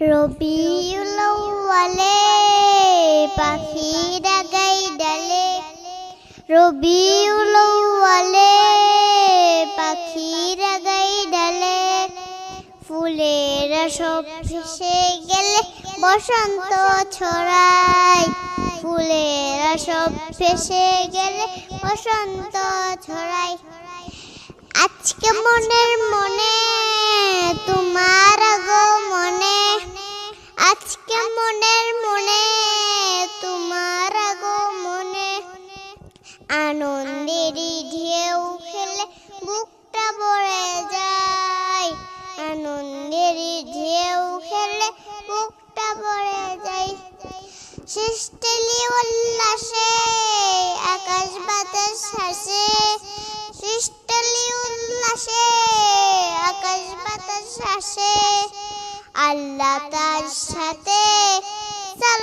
রবিউল আউয়ালে পাখিরা গাই ডালে। রবিউল আউয়ালে পাখিরা গাই ডালে। ফুলেরা সব ভেসে গেলে বসন্ত ছড়ায়। ফুলেরা সব ভেসে গেলে বসন্ত ছড়ায়। আজকে মনের মনে মনের মনে, তোমার গো মনে আনন্দেরই ঢেউ খেলে বুকটা ভরে যায়। আনন্দেরই ঢেউ খেলে বুকটা ভরে যায়। সৃষ্টিলি উল্লাসে, আকাশ বাতাস হাসে। সৃষ্টিলি উল্লাসে, আকাশ বাতাস হাসে। আল্লাহ তার সাথে